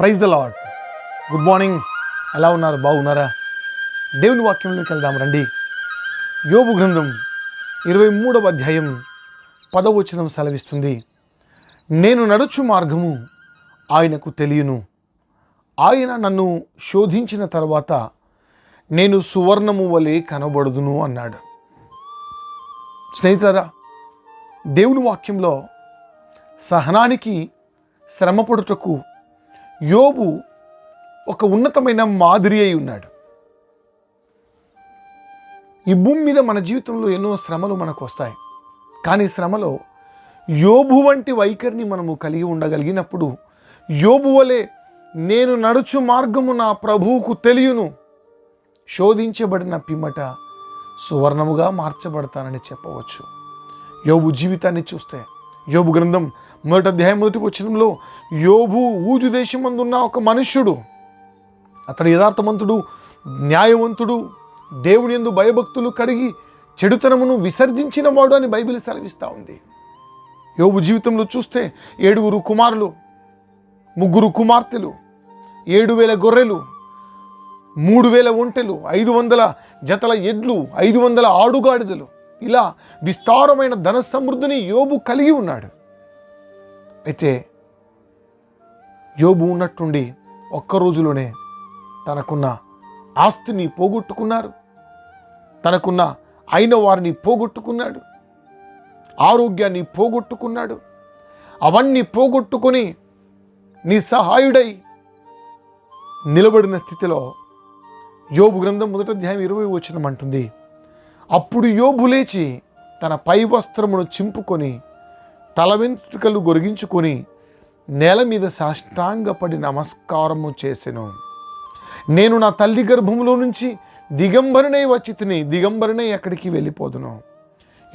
Praise the Lord good morning. ఎలా ఉన్నారు? బాగున్నారా? దేవుని వాక్యంలోకి వెళ్దాం రండి. యోబు గ్రంథం ఇరవై మూడవ అధ్యాయం పదవచనం సెలవిస్తుంది. నేను నడుచు మార్గము ఆయనకు తెలియను. ఆయన నన్ను శోధించిన తర్వాత నేను సువర్ణము వలె కనబడుదును అన్నాడు. స్నేహితులరా దేవుని వాక్యంలో సహనానికి శ్రమపడుటకు యోబు ఒక ఉన్నతమైన మాదిరి అయి ఉన్నాడు. ఈ భూమి మీద మన జీవితంలో ఎన్నో శ్రమలు మనకు వస్తాయి. కానీ శ్రమలో యోబు వంటి వైఖరిని మనము కలిగి ఉండగలిగినప్పుడు యోబు వలె నేను నడుచు మార్గము నా ప్రభువుకు తెలియను. శోధించబడిన పిమ్మట సువర్ణముగా మార్చబడతానని చెప్పవచ్చు. యోబు జీవితాన్ని చూస్తే యోబు గ్రంథం మొదటి అధ్యాయం మొదటి వచ్చినంలో యోబు ఊజు దేశమందున్న ఒక మనుష్యుడు అతడు యథార్థవంతుడు న్యాయవంతుడు దేవుని ఎందు భయభక్తులు కడిగి చెడుతనమును విసర్జించిన వాడు అని బైబిల్ సెలవిస్తూ ఉంది. యోబు జీవితంలో చూస్తే ఏడుగురు కుమారులు ముగ్గురు కుమార్తెలు ఏడు వేల గొర్రెలు మూడు వేల ఒంటెలు ఐదు వందల జతల ఎడ్లు ఐదు వందల ఆడుగాడిదలు ఇలా విస్తారమైన ధన సమృద్ధిని యోబు కలిగి ఉన్నాడు. అయితే యోబు ఉన్నట్టుండి ఒక్క రోజులోనే తనకున్న ఆస్తిని పోగొట్టుకున్నారు. తనకున్న అయిన వారిని పోగొట్టుకున్నాడు. ఆరోగ్యాన్ని పోగొట్టుకున్నాడు. అవన్నీ పోగొట్టుకొని నిస్సహాయుడై నిలబడిన స్థితిలో యోబు గ్రంథం మొదట అధ్యాయం ఇరవై వచ్చినమంటుంది అంటుంది. అప్పుడు యోబు లేచి తన పై వస్త్రమును చింపుకొని తల వెంట్రుకలు గొరిగించుకొని నేల మీద సాష్టాంగపడి నమస్కారము చేసెను. నేను నా తల్లి గర్భంలో నుంచి దిగంబరినై వచ్చి తిని దిగంబరినై ఎక్కడికి వెళ్ళిపోదును.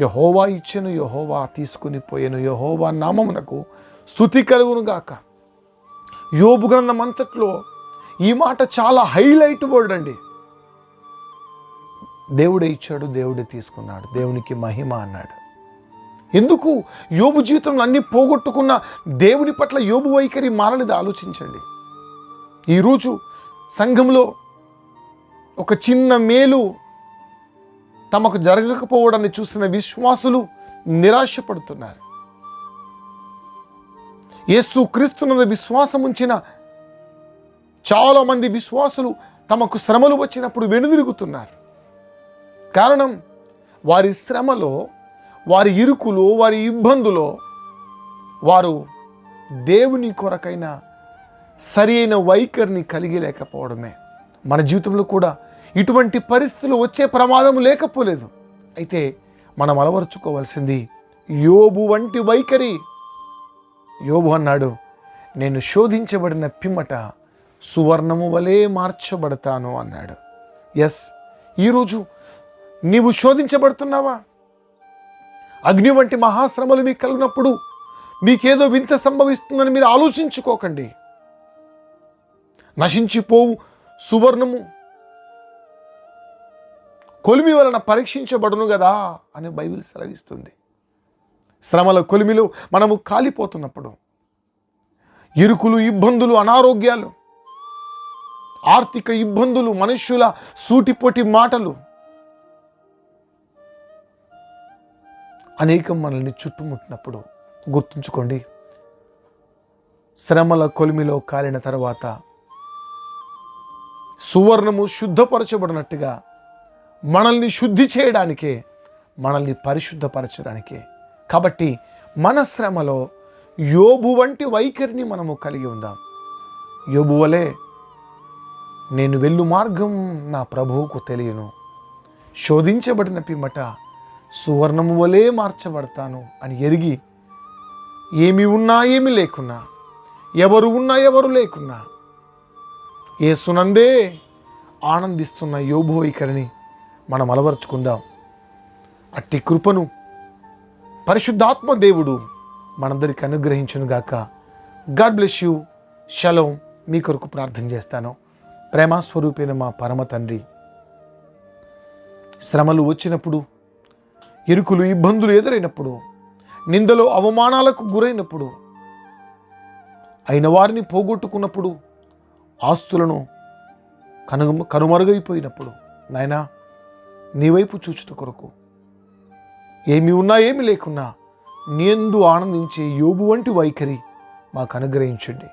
యహోవా ఇచ్చెను యహోవా తీసుకుని పోయెను. యహోవా నామమునకు స్థుతి కలుగును గాక. యోబు గ్రంథం అంతట్లో ఈ మాట చాలా హైలైట్ వర్డ్ అండి. దేవుడే ఇచ్చాడు దేవుడే తీసుకున్నాడు దేవునికి మహిమ అన్నాడు. ఎందుకు? యోబు జీవితంలో అన్ని పోగొట్టుకున్న దేవుని పట్ల యోబు వైఖరి మారలేదు? ఆలోచించండి. ఈరోజు సంఘంలో ఒక చిన్న మేలు తమకు జరగకపోవడాన్ని చూసిన విశ్వాసులు నిరాశపడుతున్నారు. యేసు క్రీస్తున్నది విశ్వాసం ఉంచిన చాలామంది విశ్వాసులు తమకు శ్రమలు వచ్చినప్పుడు వెనుదిరుగుతున్నారు. కారణం వారి శ్రమలో వారి ఇరుకులో వారి ఇబ్బందులో వారు దేవుని కొరకైన సరి అయిన వైఖరిని కలిగి లేకపోవడమే మన జీవితంలో కూడా ఇటువంటి పరిస్థితులు వచ్చే ప్రమాదం లేకపోలేదు. అయితే మనం అలవరుచుకోవాల్సింది యోబు వంటి వైఖరి. యోబు అన్నాడు నేను శోధించబడిన పిమ్మట సువర్ణము వలె మార్చబడతాను అన్నాడు. ఎస్ ఈరోజు నీవు శోధించబడుతున్నావా? అగ్ని వంటి మహాశ్రమలు మీకు కలిగినప్పుడు మీకేదో వింత సంభవిస్తుందని మీరు ఆలోచించుకోకండి. నశించిపోవు సువర్ణము. కొలిమి వలన పరీక్షించబడును కదా అని బైబిల్ సెలవిస్తుంది. శ్రమల కొలిమిలో మనము కాలిపోతున్నప్పుడు ఇరుకులు ఇబ్బందులు అనారోగ్యాలు ఆర్థిక ఇబ్బందులు మనుష్యుల సూటిపోటి మాటలు అనేకం మనల్ని చుట్టుముట్టినప్పుడు గుర్తుంచుకోండి. శ్రమల కొలిమిలో కాలిన తర్వాత సువర్ణము శుద్ధపరచబడినట్టుగా మనల్ని శుద్ధి చేయడానికే మనల్ని పరిశుద్ధపరచడానికే. కాబట్టి మన శ్రమలో యోబు వంటి వైఖరిని మనము కలిగి ఉందాం. యోబు వలె నేను వెళ్ళు మార్గం నా ప్రభువుకు తెలియను. శోధించబడిన పిమ్మట సువర్ణము వలె మార్చబడతాను అని ఎరిగి ఏమి ఉన్నా ఏమి లేకున్నా ఎవరు ఉన్నా ఎవరు లేకున్నా ఏసునందే ఆనందిస్తున్న యోభోయికరిని మనం అలవరుచుకుందాం. అట్టి కృపను పరిశుద్ధాత్మ దేవుడు మనందరికి అనుగ్రహించునుగాక. God bless you. షలోం. మీ కొరకు ప్రార్థన చేస్తాను. ప్రేమస్వరూపైన మా పరమ తండ్రి శ్రమలు వచ్చినప్పుడు ఇరుకులు ఇబ్బందులు ఎదురైనప్పుడు నిందలో అవమానాలకు గురైనప్పుడు అయిన వారిని పోగొట్టుకున్నప్పుడు ఆస్తులను కను కనుమరుగైపోయినప్పుడు నాయనా నీ వైపు చూచుట కొరకు. ఏమి ఉన్నా ఏమి లేకున్నా నీయందు ఆనందించే యోబు వంటి వైఖరి మాకు అనుగ్రహించండి.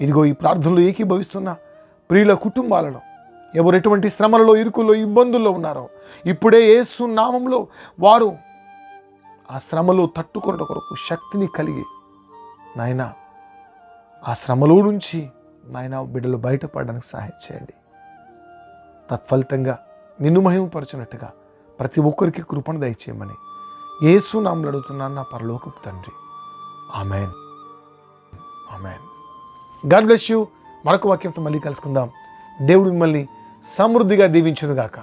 ఇదిగో ఈ ప్రార్థనలు ఏకీభవిస్తున్న ప్రియుల కుటుంబాలలో ఎవరు ఎటువంటి శ్రమలలో ఇరుకుల్లో ఇబ్బందుల్లో ఉన్నారో ఇప్పుడే యేసు నామంలో వారు ఆ శ్రమలో తట్టుకొనట కొరకు శక్తిని కలిగి నాయన ఆ శ్రమలో నుంచి నాయన బిడ్డలు బయటపడడానికి సహాయం చేయండి. తత్ఫలితంగా నిన్ను మహిమపరచినట్టుగా ప్రతి ఒక్కరికి కృపణ దయచేయమని ఏసు నామలు అడుగుతున్నాను నా పరలోకపు తండ్రి. Amen. Amen. God bless you. మరొక వాక్యంతో మళ్ళీ కలుసుకుందాం. దేవుడు మిమ్మల్ని సమృద్ధిగా దీవించునుగాక.